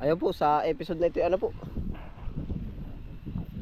Ayun po, sa episode na ito, ano po?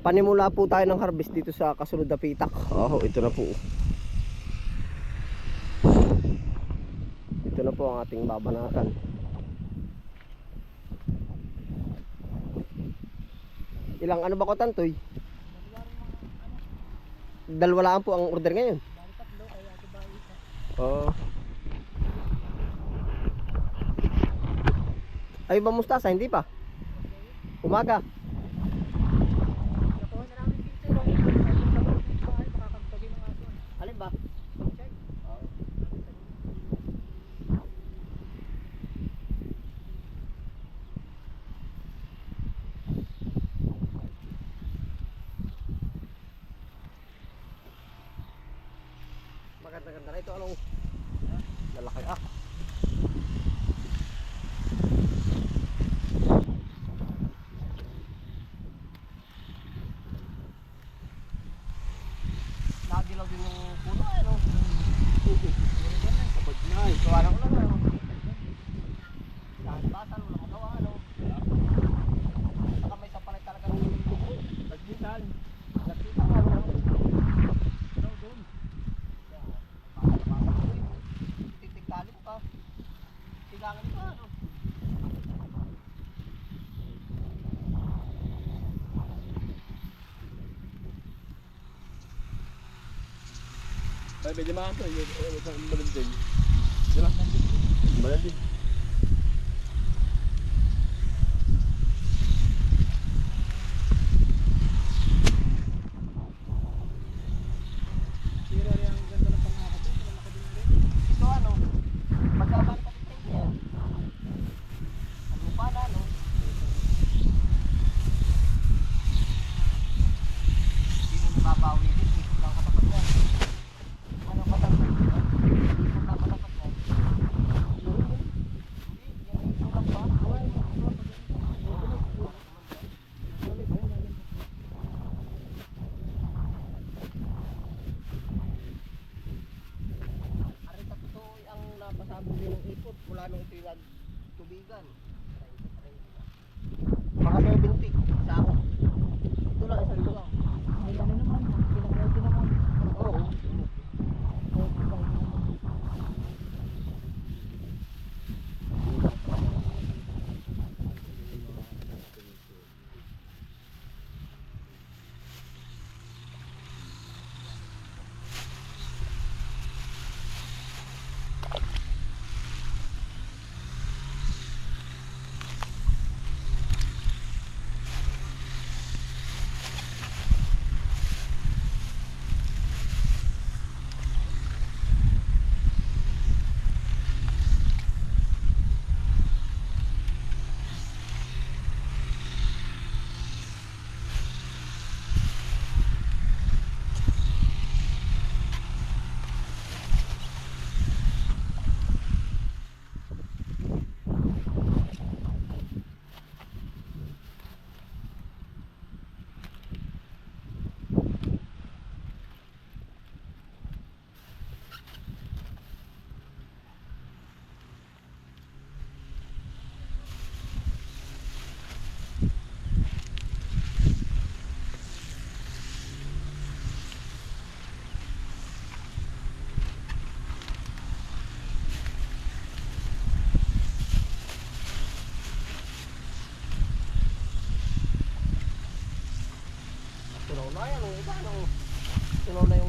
Panimula po tayo ng harvest dito sa kasunod na pitak. Oh, ito na po. Ito na po ang ating babanatan. Ilang ano ba ko tantoy? Dalawa lang po ang order ngayon. Oo. Ay ba mustasa? Hindi pa. Umaga. Alin ba? Maganda-ganda na ito. Anong? Lalaki ah. Nadilaw din yung puno eh, no? Kapag na, ikaw alam ko lang, ano? Dahil basa, wala magawa, ano? Saka may sapanay talaga ng Nagkitan. Nagkitan ka, ano? Daw doon. Titigtalin ka. Tigangan ka, ano? Ay, pwede mga ito. Yung malanding. Di ba? Malanding. Ito ano, magkabang pa din yan. Ano pa na, no? Hindi mo nababawi din, ikot lang katapat yan. Ano katapat yan? Ikot lang katapat yan. Hindi, yan yung kulang pa. Ari sa totoo ang napasabog din ng ipot mula nung ito കളിക്കുന്നതുകൊണ്ട്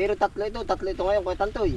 Pero tatlo ito, tatlo ito ngayon, Kuya Tantoy.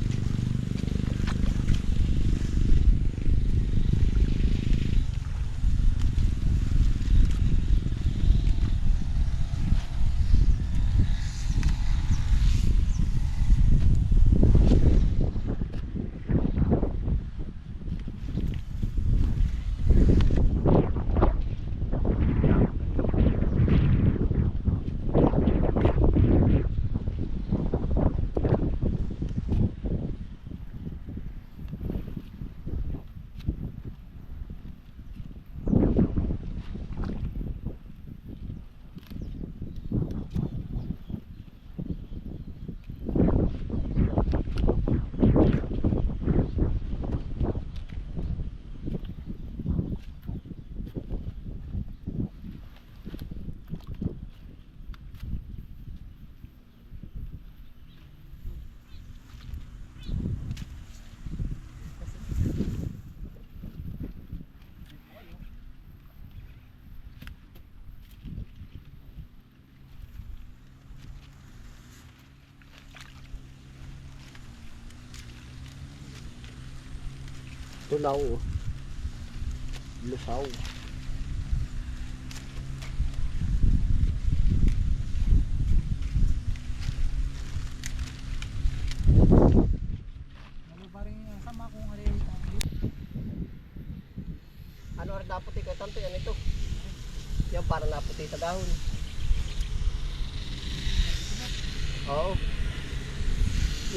Tulaw. Lusaw. Ano rin naputi kay tanto yan ito. Yan para naputi sa dahon. Oo.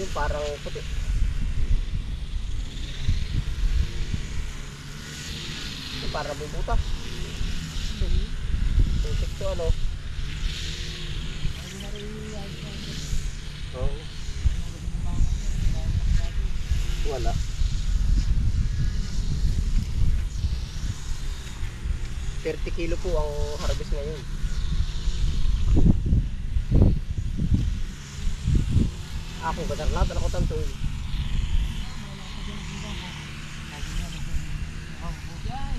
Yung parang puti. Yung parang bubutas. Yung sikso ano. Oo. Wala. Thirty kilo po ang harvest ngayon. Akong badar lahat, ano ko tanto yun. Yan!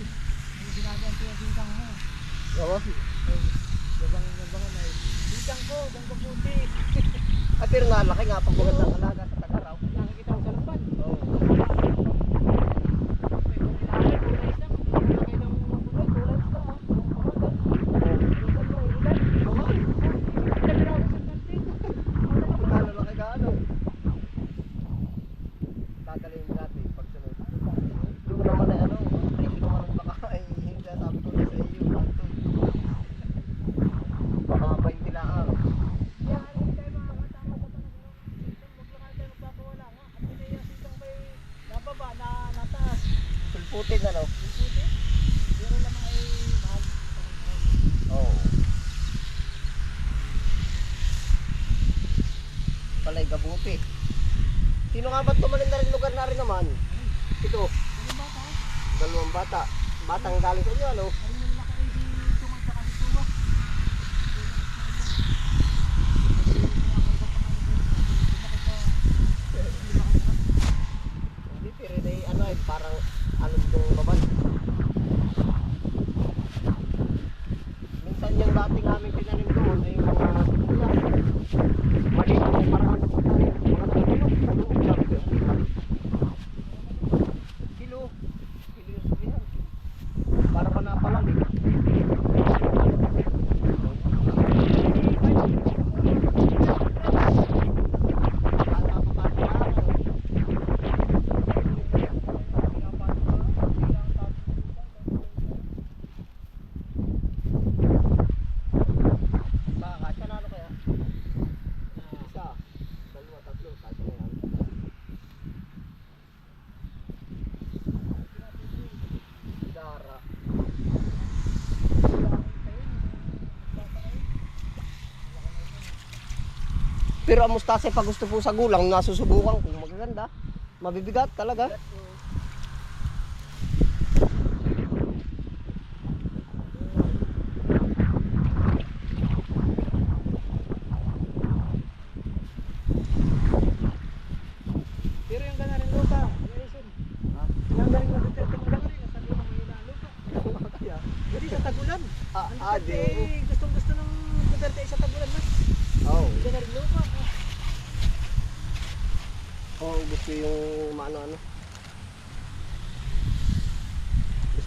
Ano ginaganto yung sintang mo? Oo. Gabang gabangan na yun. Sintang ko, ganda puti. At pero nga, laki nga, pambugat ng alaga sa tagaraw. Nakikita ko sa lamban. Oo. May kumilakay, kulay isang. Nakikita mo yung kulay, kulay isang. ah. Kala laki ka ano. Dadalhin mo natin pagsunod. Yung naman ay ano, presyo naman ang baka ay hindi sabi ko na sa iyo. Anto. Baka 20 lang ah. Sulputin ano. Oo. Palay gabuti. Sino nga ba't tumalin na rin lugar na rin naman? Ito. Dalawang bata. Batang galing sa inyo ano? Hindi, pero na ano ay parang ano itong baban. Minsan yung dating namin tinanim doon ay yung mga sibuyas. Mali ako parang ano po tayo. Mga tulog, tulog, sabi ko. Kilo. Kilo yung sulihan. Para pa napalang. Pero ang mustasa pag gusto po sa gulang, nasusubukan kung magaganda. Mabibigat talaga. Pero yung gana rin lupa, Jason. Yung galing na Duterte mo lang rin, nasa lupa may ilang lupa. Kaya, Hindi sa tagulan. ah, Ang ah, Duterte, di. eh, gustong gusto ng Duterte ay sa tagulan na. Oh. Yung gana rin lupa. Oh, gusto yung maano-ano.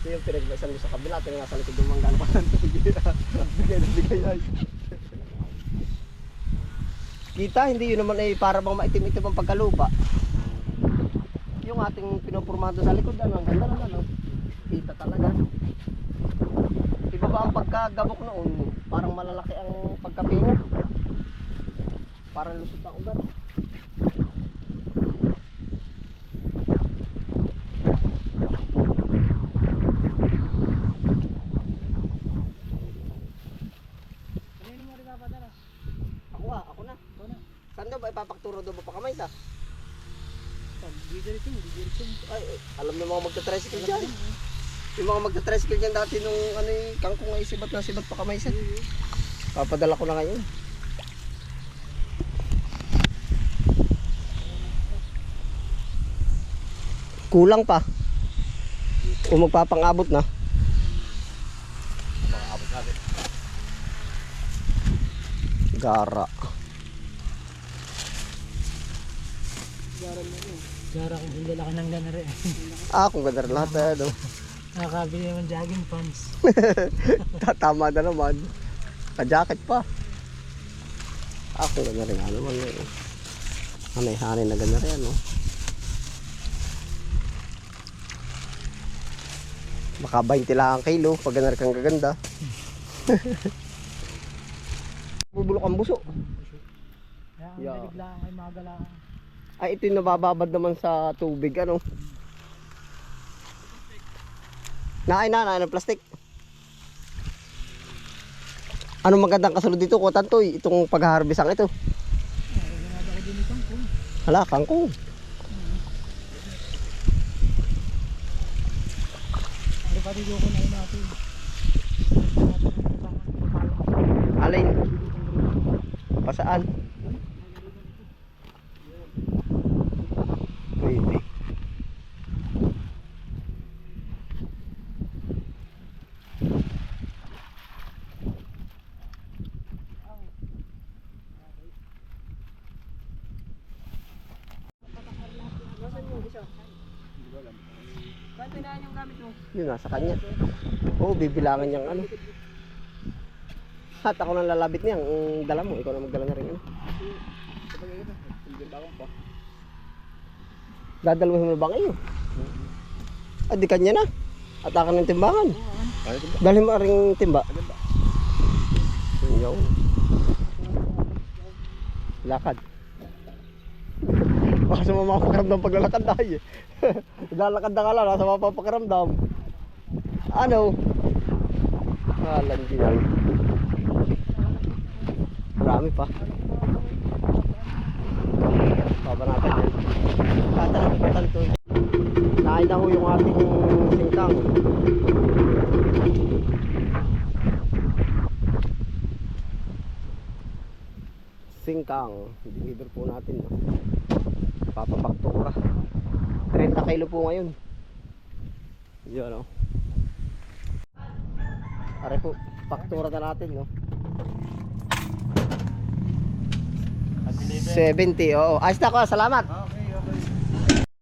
Gusto yung pinagbasan doon sa kabila, pero nasa likod ng manggano pa ng tubig. Bigay na bigay ay. Kita, hindi yun naman ay para bang maitim-itim ang pagkalupa. Yung ating pinupurmahan doon sa likod, ano, ang ganda naman, ano. Kita talaga. Iba ba ang pagkagabok noon? Parang malalaki ang pagkapingo. Parang lusot ang ugat. Ano mo rin papadala? Ako ah, ako na. Ito na. Saan daw ba ipapakturo daw ba pa kamay ta? Hindi diretso, hindi diretso. Ay, alam ng mga magta-tricycle dyan. Yung mga magta-tricycle dyan dati nung ano yung kangkong ay sibat na sibat pa kamay sa. Papadala ko na ngayon. Kulang pa. Kung magpapangabot na. Makakabot natin. Gara. Gara kung hindi laki ng gana rin. Ah, kung ganda rin lahat eh, ano. Nakakabili naman jogging pants. Tama na naman. Ka-jacket pa. Ako ganda rin ano man. Eh. Hanay-hanay na ganda rin ano. Baka 20 lang ang kilo pag ganda rin kang gaganda. Bubulok ang buso. Ang Yeah. dalig lang ay mga galang. Ay ito yung nabababad naman sa tubig ano. Naay na, naay ng plastic. Ano magandang kasunod dito ko tantoy itong pag-harvest ang ito. Hala, kangkong. Ano natin. Alin? Pasaan? Mo? Yun, nasa kanya. Oo, bibilangan niyang ano. Hat, ako nang lalabit niya. Ang dala mo, ikaw na magdala na rin. Ano. Hindi ba akong pa? Dadalawin mo na ba ngayon? Ah, di kanya na. At akin ng timbangan. Dali mo ring timba. Ba? Yun. Lakad. Baka sa mga mapakaramdam paglalakad tayo. Naglalakad na ka lang, nasa mapapakaramdam. Ano? Alam din yan. Marami pa. Baba natin yan. Tatanong ko tanto. Naay na ho yung ating singkang. Singkang. Deliver po natin. No? Papapaktura. 30 kilo po ngayon. Yun o. Are po, paktura na natin no. 70, oo. Ayos na ko, salamat. Okay, okay.